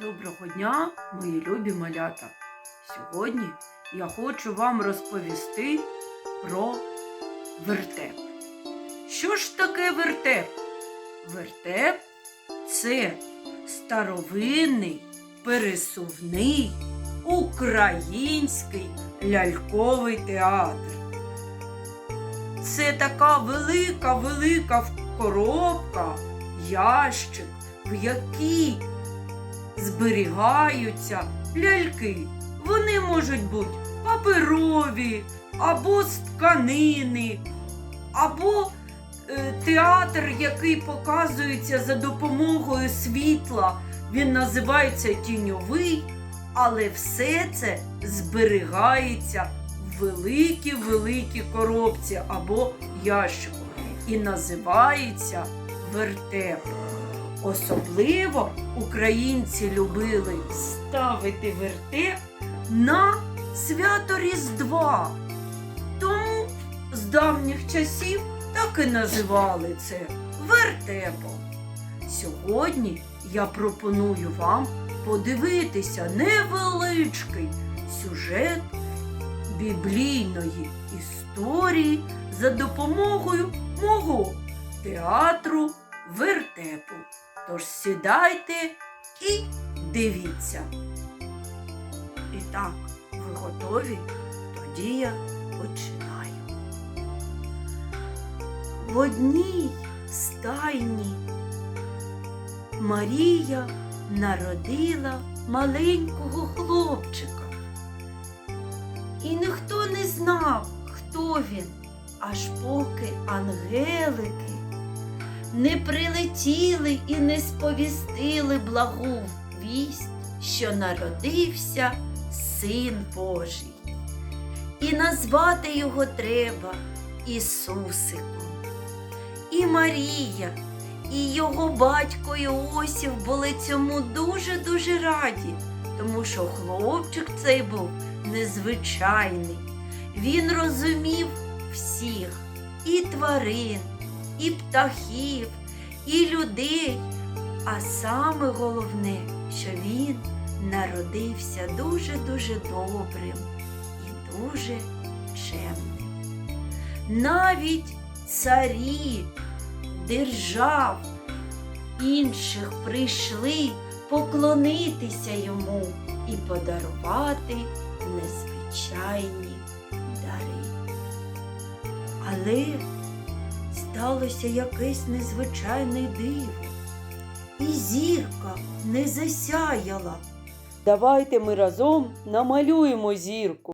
Доброго дня, мої любі малята! Сьогодні я хочу вам розповісти про вертеп. Що ж таке вертеп? Вертеп це старовинний, пересувний, український ляльковий театр. Це така велика, велика коробка, ящик, в якій зберігаються ляльки. Вони можуть бути паперові, або з тканини, або е, театр, який показується за допомогою світла. Він називається тіньовий, але все це зберігається в великій-великій коробці або ящику і називається вертеп. Особливо українці любили ставити вертеп на свято Різдва. Тому з давніх часів так і називали це вертепом. Сьогодні я пропоную вам подивитися невеличкий сюжет біблійної історії за допомогою мого театру вертепу. Тож сідайте і дивіться. І так, ви готові? Тоді я починаю. В одній стайні Марія народила маленького хлопчика. І ніхто не знав, хто він, аж поки ангелики не прилетіли і не сповістили благу вість, що народився Син Божий. І назвати його треба Ісусиком. І Марія, і його батько Іосиф були цьому дуже-дуже раді, тому що хлопчик цей був незвичайний. Він розумів всіх і тварин, і птахів, і людей. А саме головне, що він народився дуже-дуже добрим і дуже чемним. Навіть царі держав інших прийшли поклонитися йому і подарувати незвичайні дари. Але сталося якесь незвичайне диво, і зірка не засяяла. Давайте ми разом намалюємо зірку.